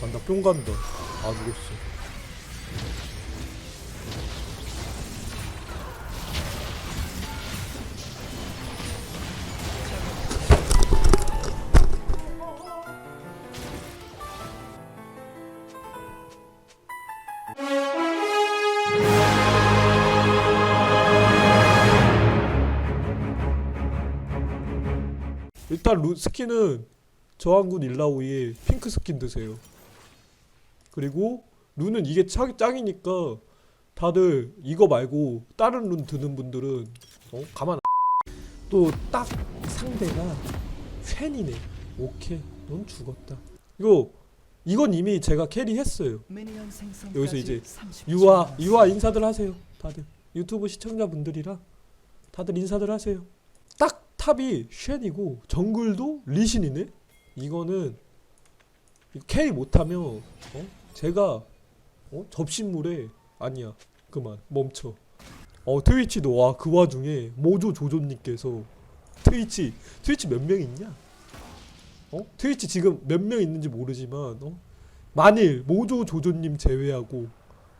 간다. 뿅 간다. 아 죽었어. 일단 루 스킨은 저항군 일라오이의 핑크 스킨 드세요. 그리고 룬은 이게 짱, 짱이니까 다들 이거 말고 다른 룬 드는 분들은 어? 가만 또 딱 상대가 팬이네. 오케이, 넌 죽었다. 이거 이건 이미 제가 캐리했어요. 여기서 이제 유아 유아 인사들 하세요. 다들 유튜브 시청자분들이랑 다들 인사들 하세요. 딱 탑이 쉔이고 정글도 리신이네. 이거는 이거 캐리 못하면 어? 제가 어? 접신물에 아니야 그만 멈춰. 어 트위치도 와 그 와중에 모조 조조님께서 트위치 트위치 몇 명 있냐? 어 트위치 지금 몇 명 있는지 모르지만 어 만일 모조 조조님 제외하고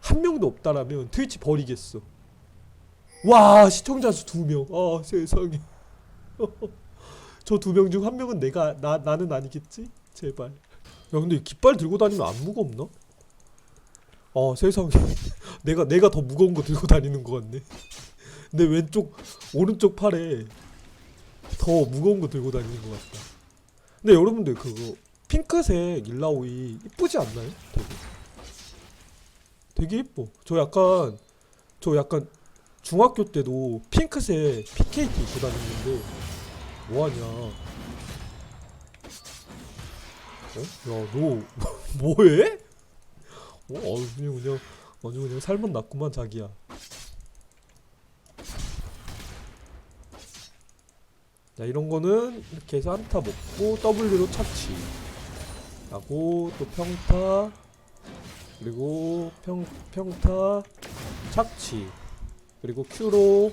한 명도 없다라면 트위치 버리겠어. 와 시청자 수 두 명. 아 세상에. 저 두 명 중 한 명은 내가 나 나는 아니겠지? 제발. 야 근데 깃발 들고 다니면 안 무겁나? 아 세상에. 내가 내가 더 무거운 거 들고 다니는 것 같네. 내 왼쪽 오른쪽 팔에 더 무거운 거 들고 다니는 것 같다. 근데 여러분들 그거 핑크색 일라오이 이쁘지 않나요? 되게 되게 이뻐. 저 약간 저 약간 중학교 때도 핑크색 PKT 입고 다녔는데 뭐하냐? 어? 야, 너 뭐해? 어, 아유, 그냥 그냥 아주 그냥 살만 났구만 자기야. 자 이런 거는 이렇게 해서 한타 먹고 W로 착취. 하고 또 평타 그리고 평 평타 착취. 그리고 Q로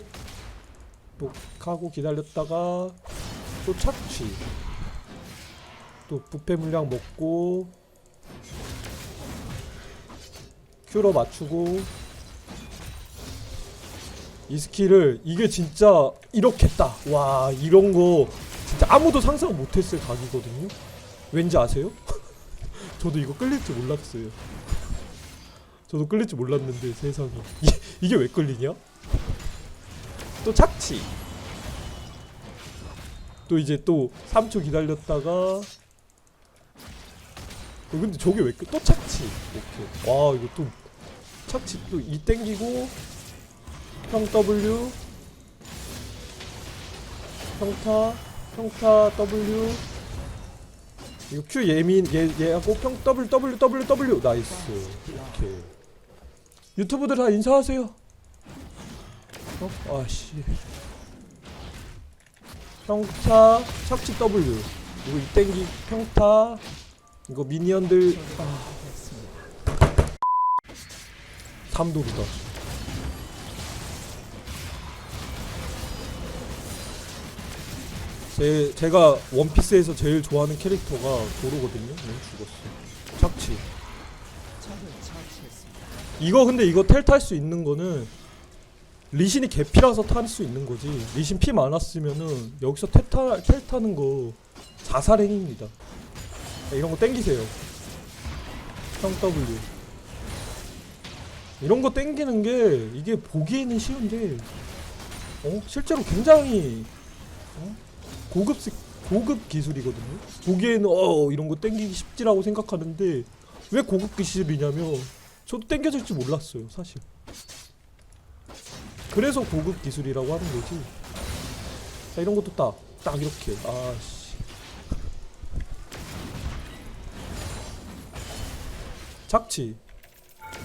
또 하고 기다렸다가 또 착취. 또 부패 물량 먹고 Q로 맞추고 이 스킬을 이게 진짜 이렇게 딱와 이런 거 진짜 아무도 상상 못했을 각이거든요. 왠지 아세요? 저도 이거 끌릴 줄 몰랐어요. 저도 끌릴 줄 몰랐는데 세상에. 이, 이게 왜 끌리냐? 또 착취. 또 이제 또 3초 기다렸다가 어, 근데 저게 왜또 착 취 오케이 와 이거 또 착취 또 이 땡기고 평 W 평타 평타 W. 이거 Q 예민 얘 얘하고 평 W W W W. 나이스. 오케이. 유튜브들 다 인사하세요. 어? 아씨. 평타 착취 W. 이거 이 땡기 평타. 이거 미니언들 아 3도루다. 제, 제가 원피스에서 제일 좋아하는 캐릭터가 도로거든요. 응, 죽었어. 착취. 이거 근데 이거 텔 탈 수 있는 거는 리신이 개피라서 탈 수 있는 거지. 리신 피 많았으면은 여기서 텔, 타, 텔 타는 거 자살행위입니다. 자, 이런 거 땡기세요. 형 W 이런 거 땡기는 게 이게 보기에는 쉬운데 어? 실제로 굉장히 어? 고급 스- 고급 기술이거든요. 보기에는 어 이런 거 땡기기 쉽지라고 생각하는데 왜 고급 기술이냐면 저도 땡겨질 줄 몰랐어요, 사실. 그래서 고급 기술이라고 하는 거지. 자 이런 것도 딱 딱 이렇게 아씨. 착취.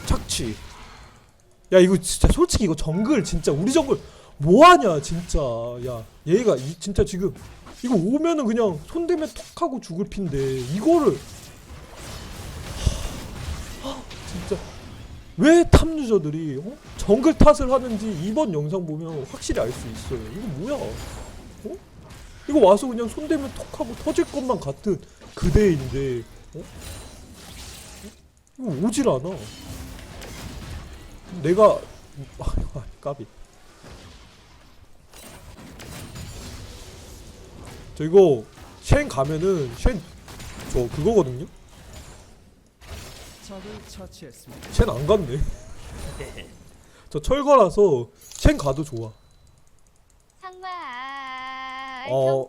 착취. 야 이거 진짜 솔직히 이거 정글 진짜 우리 정글 뭐하냐 진짜 야 얘가 이 진짜 지금 이거 오면은 그냥 손대면 톡 하고 죽을 핀데 이거를 하, 하, 진짜 왜 탑유저들이 어? 정글 탓을 하는지 이번 영상 보면 확실히 알 수 있어요 이거 뭐야 어? 이거 와서 그냥 손대면 톡 하고 터질 것만 같은 그대인데 어? 이거 오질 않아. 내가 아, 까비. 저 이거 쉔 가면은 쉔저 그거거든요. 쉔 안 갔네. 저 철거라서 쉔 가도 좋아. 상마 어.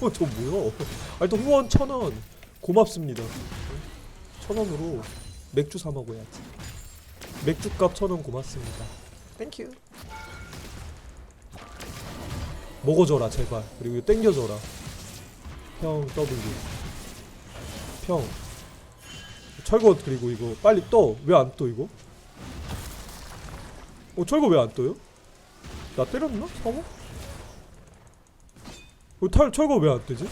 어, 저 뭐야? 아, 또 후원 천 원. 고맙습니다. 천 원으로 맥주 사 먹어야지. 맥주값 천 원 고맙습니다. 땡큐. 먹어줘라 제발. 그리고 땡겨줘라. 평 W. 평. 철거 그리고 이거 빨리 떠. 왜 안 떠 이거? 어 철거 왜 안 떠요? 나 때렸나? 사모? 어, 탈 철거 왜안 뜨지?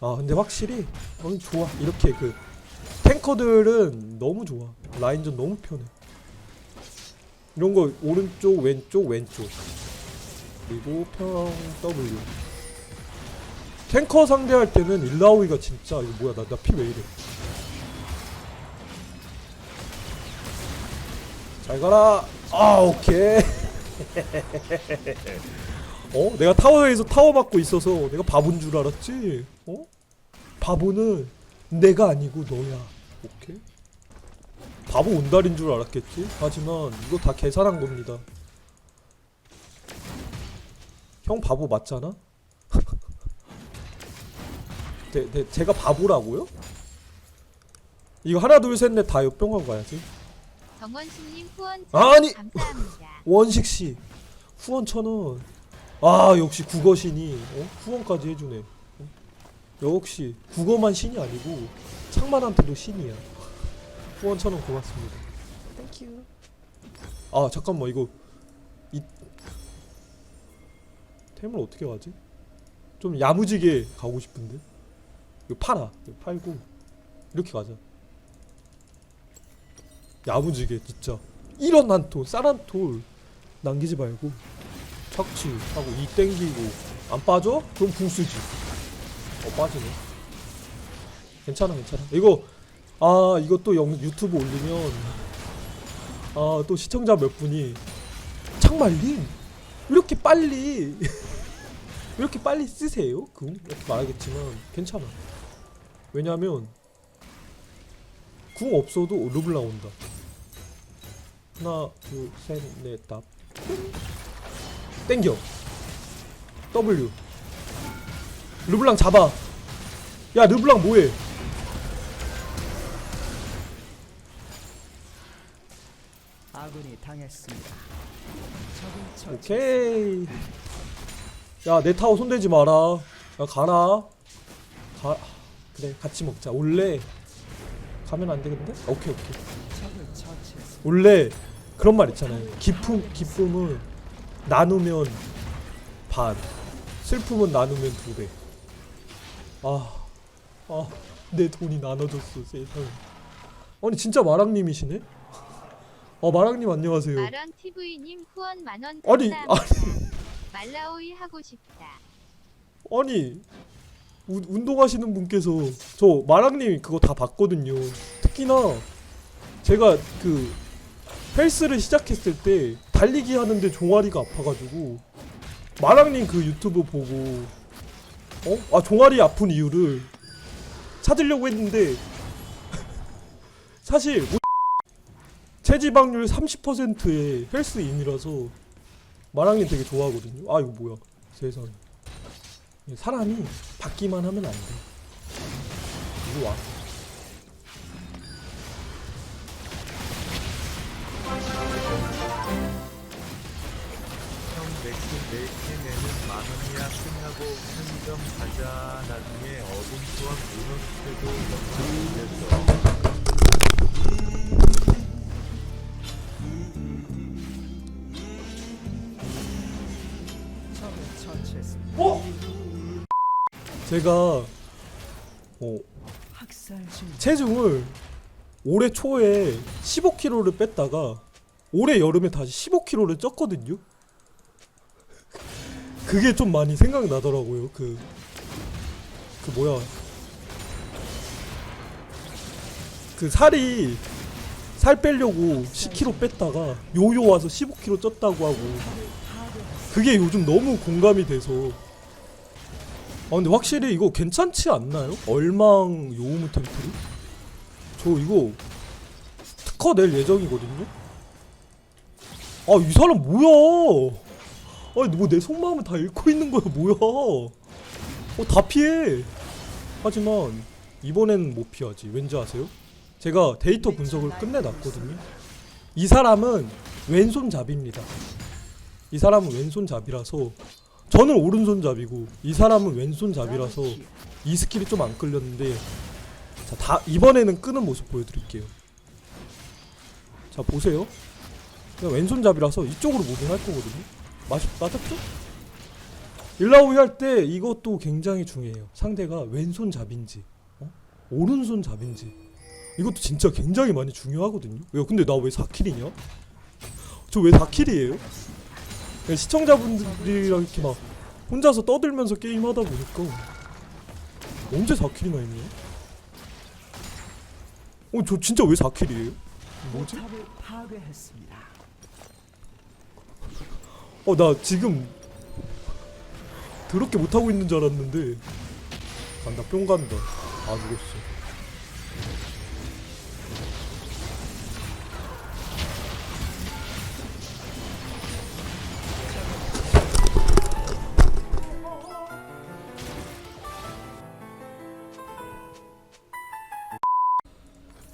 아 근데 확실히 어 좋아. 이렇게 그 탱커들은 너무 좋아. 라인전 너무 편해. 이런 거 오른쪽 왼쪽 왼쪽. 그리고 평 W. 탱커 상대할 때는 일라오이가 진짜 이거 뭐야 나 나 피 왜 이래? 잘 가라. 아 오케이 어? 내가 타워에서 타워 맞고 있어서 내가 바본 줄 알았지? 어? 바보는 내가 아니고 너야. 오케이? 바보 온달인 줄 알았겠지? 하지만 이거 다 계산한 겁니다. 형 바보 맞잖아? 제, 제, 제가 바보라고요? 이거 하나 둘 셋 넷 다 옆병원 가야지. 정원수님 후원 아니! 감사합니다. 원식씨 후원 천원 아 역시 국어신이 어? 후원까지 해주네. 어? 역시 국어만 신이 아니고 창만한테도 신이야. 후원 천원 고맙습니다. 땡큐 아 잠깐만 이거 이 템을 어떻게 가지? 좀 야무지게 가고 싶은데? 이거 팔아. 이거 팔고 이렇게 가자. 야무지게 진짜. 1원 한톨 쌀한톨 남기지 말고 착취하고 이 땡기고. 안 빠져? 그럼 궁 쓰지. 어 빠지네. 괜찮아 괜찮아. 이거 아또 영, 유튜브 올리면 아 또 시청자 몇 분이 창말님 이렇게 빨리? 이렇게 빨리 쓰세요? 궁? 이렇게 말하겠지만 괜찮아. 왜냐면 궁 없어도 르블랑 온다. 하나 둘셋넷다 땡겨. W. 르블랑 잡아. 야 르블랑 뭐해? 아군이 당했습니다. 오케이. 야 내 타워 손대지 마라. 야 가라. 가 그래 같이 먹자. 원래. 가면 안 되겠는데? 아, 오케이 오케이. 원래. 그런 말 있잖아요. 기쁨 기쁨은 나누면 반 슬픔은 나누면 두배 아 아 내 돈이 나눠졌어 세상에 아니 진짜 마랑님이시네 아 마랑님 안녕하세요 마런 TV님 후원 만원 아니, 감사합니다. 말라오이 하고 싶다. 아니 우, 운동하시는 분께서 저 마랑님 그거 다 봤거든요. 특히나 제가 그 헬스를 시작했을 때 달리기 하는데 종아리가 아파가지고 마랑님 그 유튜브 보고 어? 아 종아리 아픈 이유를 찾으려고 했는데 사실 뭐 체지방률 30%의 헬스인이라서 마랑님 되게 좋아하거든요. 아 이거 뭐야 세상에. 사람이 받기만 하면 안 돼. 이리 와. 맥주 네개 내는 만 원이야 끝나고 편의점 가자 나중에 어둠 문어 스테도 영상 됐어 처치했습니다. 제가 어. 체중을 올해 초에 15kg를 뺐다가 올해 여름에 다시 15kg를 쪘거든요. 그게 좀 많이 생각나더라고요. 그, 그 뭐야. 그 살이, 살 빼려고 10kg 뺐다가 요요 와서 15kg 쪘다고 하고. 그게 요즘 너무 공감이 돼서. 아, 근데 확실히 이거 괜찮지 않나요? 얼망 요우무 템플이? 저 이거 특허 낼 예정이거든요? 아, 이 사람 뭐야? 아니 뭐 내 속마음을 다 읽고 있는 거야 뭐야? 어다 피해. 하지만 이번에는 못 피하지. 왠지 아세요? 제가 데이터 분석을 끝내놨거든요. 이 사람은 왼손잡이입니다. 이 사람은 왼손잡이라서 저는 오른손잡이고 이 사람은 왼손잡이라서 이 스킬이 좀 안 끌렸는데 자 다 이번에는 끄는 모습 보여드릴게요. 자 보세요. 그냥 왼손잡이라서 이쪽으로 무빙할 거거든요 맞, 맞았죠? 일라오이 할 때 이것도 굉장히 중요해요. 상대가 왼손잡인지, 어? 오른손잡인지. 이것도 진짜 굉장히 많이 중요하거든요. 야, 근데 나 왜 4킬이냐? 저 왜 4킬이에요? 시청자분들이랑 이렇게 막 혼자서 떠들면서 게임하다 보니까 언제 4킬이나 했냐? 어, 저 진짜 왜 4킬이에요? 뭐지? 포탑을 파괴했습니다. 어 나 지금 더럽게 못하고 있는 줄 알았는데. 간다 뿅 간다. 아 죽었어.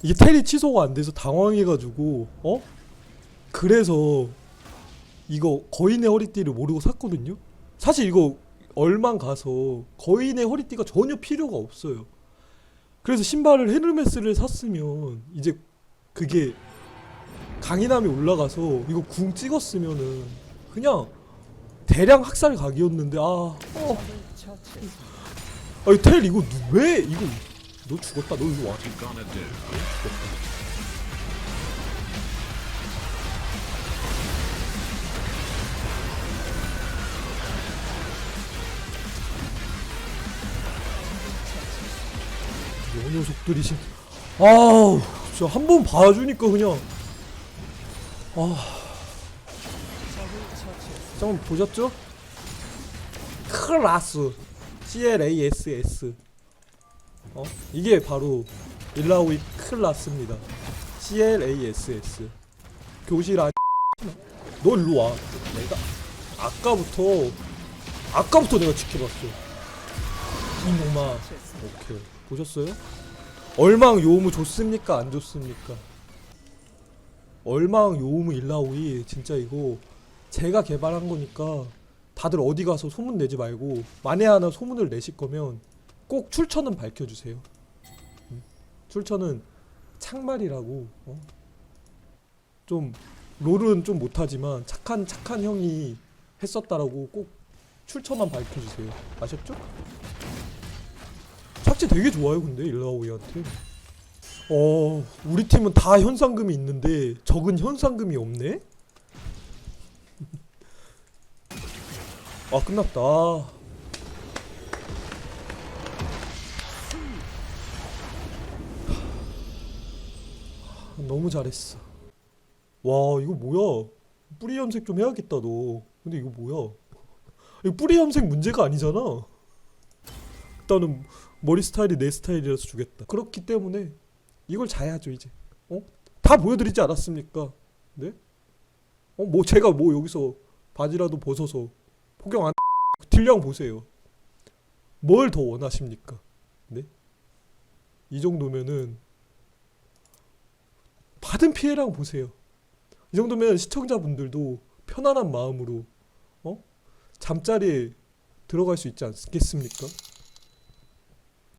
이게 텔이 취소가 안 돼서 당황해가지고 어? 그래서 이거 거인의 허리띠를 모르고 샀거든요. 사실 이거 얼만 가서 거인의 허리띠가 전혀 필요가 없어요. 그래서 신발을 헤르메스를 샀으면 이제 그게 강인함이 올라가서 이거 궁 찍었으면은 그냥 대량 학살 각이었는데 아, 어. 아이 텔 이거 누, 왜 이거 너 죽었다 너 이거 와. 이 녀석들이 진 아우 진짜 한 번 봐주니까 그냥 아. 잠깐 보셨죠? 클라스 CLASS 어? 이게 바로 일라오이 클라스입니다 CLASS 교실 안너 일로 와 내가 아까부터 아까부터 내가 지켜봤어 이놈아. 오케이 보셨어요? 얼망 요우무 좋습니까 안 좋습니까? 얼망 요우무 일라오이 진짜 이거 제가 개발한 거니까 다들 어디 가서 소문 내지 말고 만에 하나 소문을 내실 거면 꼭 출처는 밝혀주세요. 음. 출처는 창말이라고 어? 좀 롤은 좀 못하지만 착한 착한 형이 했었다라고 꼭 출처만 밝혀주세요. 아셨죠? 착지 되게 좋아요 근데 일라오이한테. 어 우리 팀은 다 현상금이 있는데 적은 현상금이 없네? 아 끝났다. 너무 잘했어. 와 이거 뭐야? 뿌리 염색 좀 해야겠다 너. 근데 이거 뭐야? 이거 뿌리 염색 문제가 아니잖아. 일단은 머리 스타일이 내 스타일이라서 주겠다. 그렇기 때문에 이걸 자야죠 이제. 어? 다 보여드리지 않았습니까? 네? 어? 뭐 제가 뭐 여기서 바지라도 벗어서 포경 안 딜량 보세요. 뭘 더 원하십니까? 네? 이 정도면은 받은 피해량 보세요. 이 정도면 시청자분들도 편안한 마음으로 어? 잠자리에 들어갈 수 있지 않겠습니까?